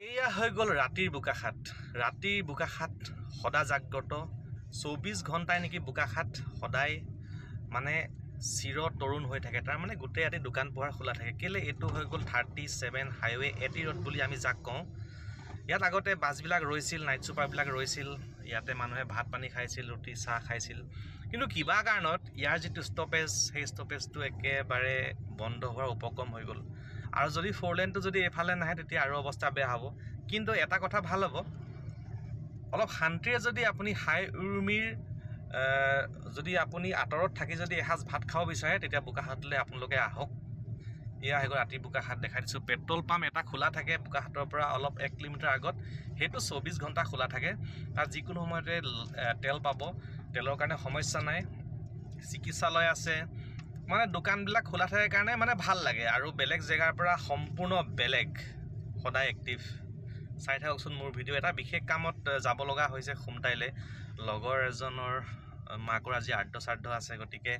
এয়া হৈ গ'ল ৰাতিৰ বোকাখাট ৰাতিৰ বোকাখাট সদা জাগ্ৰত। চৌবিছ ঘণ্টাই নেকি বোকাখাট সদায় মানে চিৰ তৰুণ হৈ থাকে। তাৰমানে গোটেই ৰাতি দোকান পোহাৰ খোলা থাকে। কেলৈ এইটো হৈ গ'ল thirty seven highway' A T road বুলি আমি যাক কওঁ। ইয়াত আগতে বাছবিলাক ৰৈছিল নাইট ছুপাৰবিলাক ৰৈছিল। ইয়াতে মানুহে ভাত পানী খাইছিল ৰুটি চাহ খাইছিল। কিন্তু কিবা কাৰণত ইয়াৰ যিটো ষ্টপেজ সেই ষ্টপেজটো একেবাৰে বন্ধ হোৱাৰ উপক্ৰম হৈ গ'ল। আৰু যদি ফ'ৰ লেনটো যদি এইফালে নাহে তেতিয়া আৰু অৱস্থা বেয়া হ'ব। কিন্তু এটা কথা ভাল হ'ব অলপ শান্তিৰে যদি আপুনি হাই উৰুমিৰ আহ, যদি আপুনি আঁতৰত থাকি যদি এসাঁজ ভাত খাব বিচাৰে তেতিয়া বোকাখাটলৈ আপোনালোকে আহক। এয়া হৈ গ'ল ৰাতি বোকাখাট দেখাই দিছোঁ। পেট্ৰল পাম্প এটা খোলা থাকে বোকাখাটৰ পৰা অলপ এক কিলোমিটাৰ আগত। সেইটো চৌবিছ ঘণ্টা খোলা থাকে। তাত যিকোনো সময়তে তেল পাব। তেলৰ কাৰণে সমস্যা নাই। চিকিৎসালয় আছে। মানে দোকানবিলাক খোলা থাকে কাৰণে মানে ভাল লাগে আৰু বেলেগ জেগাৰ পৰা সম্পূৰ্ণ বেলেগ সদায় এক্টিভ চাই থাককচোন মোৰ ভিডিঅ' এটা। বিশেষ কামত যাব লগা হৈছে সোমটাইলৈ লগৰ এজনৰ মাকৰ আজি আৰ্ধ শ্ৰাদ্ধ আছে গতিকে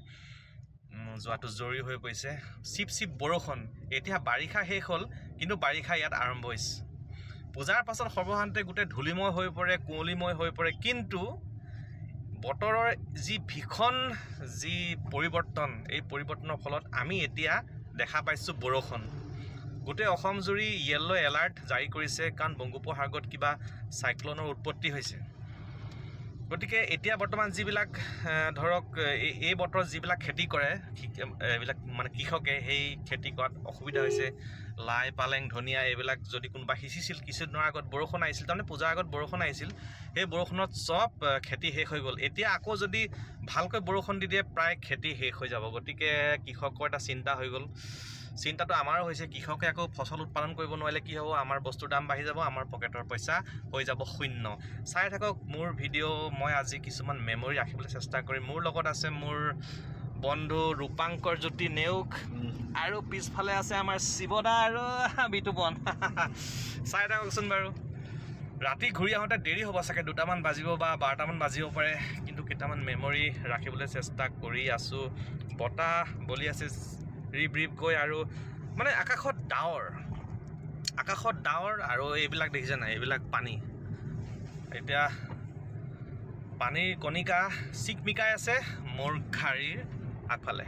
যোৱাটো জৰুৰী হৈ পৰিছে। চিপ চিপ বৰষুণ। এতিয়া বাৰিষা শেষ হ'ল কিন্তু বাৰিষা ইয়াত আৰম্ভ হৈছে। পূজাৰ পাছত সৰ্বসাধাৰণতে গোটেই ধূলিময় হৈ পৰে কুঁৱলীময় হৈ পৰে। কিন্তু বতৰৰ যি ভীষণ যি পৰিৱৰ্তন এই পৰিৱৰ্তনৰ ফলত আমি এতিয়া দেখা পাইছোঁ বৰষুণ। গোটেই অসম জুৰি য়েল্ল' এলাৰ্ট জাৰি কৰিছে কাৰণ বংগোপসাগৰত কিবা চাইক্লনৰ উৎপত্তি হৈছে। গতিকে এতিয়া বৰ্তমান যিবিলাক ধৰক এই বতৰত যিবিলাক খেতি কৰে এইবিলাক মানে কৃষকে সেই খেতি কৰাত অসুবিধা হৈছে। লাই পালেং ধনিয়া এইবিলাক যদি কোনোবা সিঁচিছিল কিছুদিনৰ আগত বৰষুণ আহিছিল তাৰমানে পূজাৰ আগত বৰষুণ আহিছিল সেই বৰষুণত চব খেতি শেষ হৈ গ'ল। এতিয়া আকৌ যদি ভালকৈ বৰষুণ দি দিয়ে প্ৰায় খেতি শেষ হৈ যাব। গতিকে কৃষকৰ এটা চিন্তা হৈ গ'ল। চিন্তাটো আমাৰো হৈছে কৃষকে আকৌ ফচল উৎপাদন কৰিব নোৱাৰিলে কি হ'ব? আমাৰ বস্তুৰ দাম বাঢ়ি যাব আমাৰ পকেটৰ পইচা হৈ যাব শূন্য। চাই থাকক মোৰ ভিডিঅ' মই আজি কিছুমান মেমৰি ৰাখিবলৈ চেষ্টা কৰিম। মোৰ লগত আছে মোৰ বন্ধু ৰূপাংকৰ জ্যোতি নেওগ আৰু পিছফালে আছে আমাৰ শিৱদা আৰু বিতুপন চাই থাককচোন বাৰু। ৰাতি ঘূৰি আহোঁতে দেৰি হ'ব চাগে দুটামান বাজিব বা বাৰটামান বাজিব পাৰে কিন্তু কেইটামান মেমৰি ৰাখিবলৈ চেষ্টা কৰি আছোঁ। বতাহ বলি আছে ৰিব ৰিবকৈ আৰু মানে আকাশত ডাৱৰ আকাশত ডাৱৰ আৰু এইবিলাক দেখিছে নাই এইবিলাক পানী। এতিয়া পানীৰ কণিকা চিকমিকাই আছে মোৰ গাড়ীৰ আগফালে।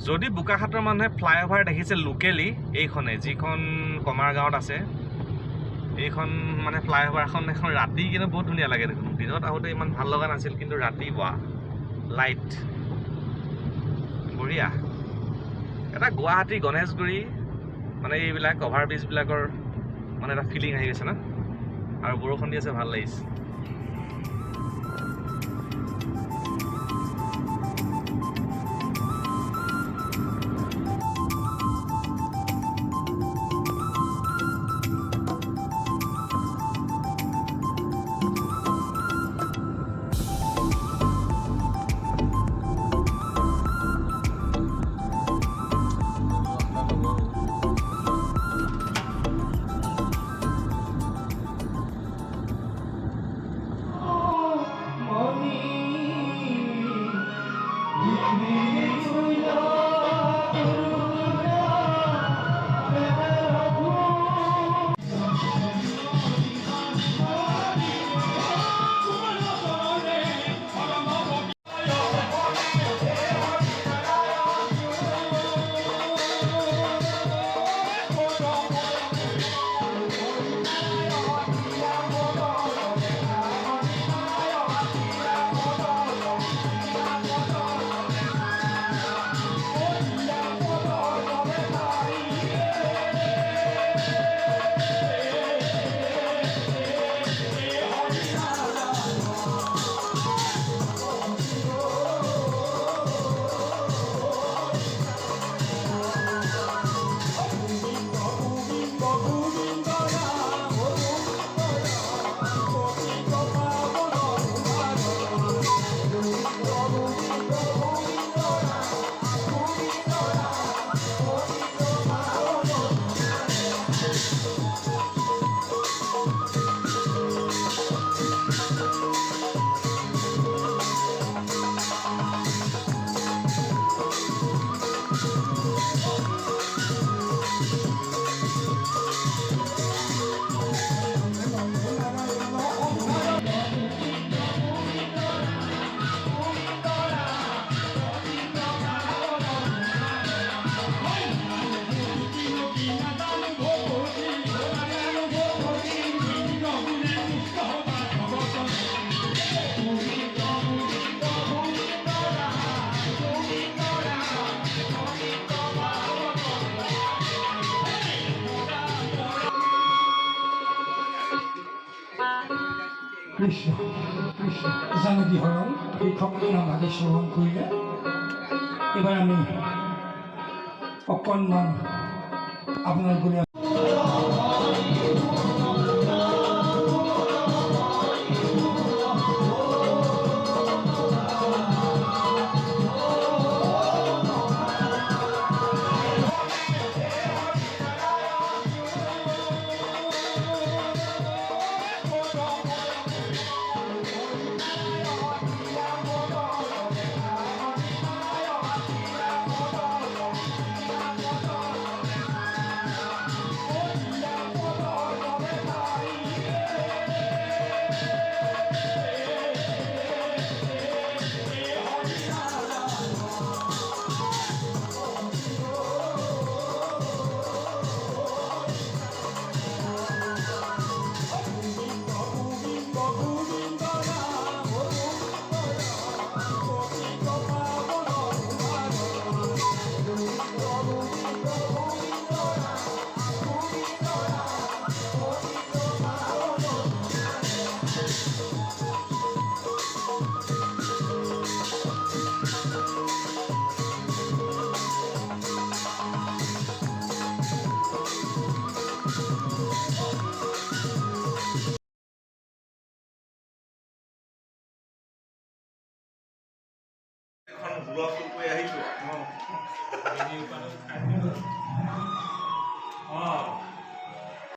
যদি বোকাখাটৰ মানুহে ফ্লাইঅভাৰ দেখিছে লোকেলি এইখনে যিখন কমাৰ গাঁৱত আছে এইখন মানে ফ্লাইঅভাৰখন এখন ৰাতি কিন্তু বহুত ধুনীয়া লাগে দেখোন। দিনত আহোঁতে ইমান ভাল লগা নাছিল কিন্তু ৰাতি ৱা লাইট বঢ়িয়া। এটা গুৱাহাটী গণেশগুৰি মানে এইবিলাক অভাৰ ব্ৰিজবিলাকৰ মানে এটা ফিলিং আহি গৈছে ন? আৰু বৰষুণ দি আছে ভাল লাগিছে। কৃষ্ণ কৃষ্ণ জানকী হরণ এই ভক্তির আমাকে শ্রবণ কৰিলে এবার আমি অকণমান আপনার বলে বুঢ়া ফুল কৈ আহিছো অঁ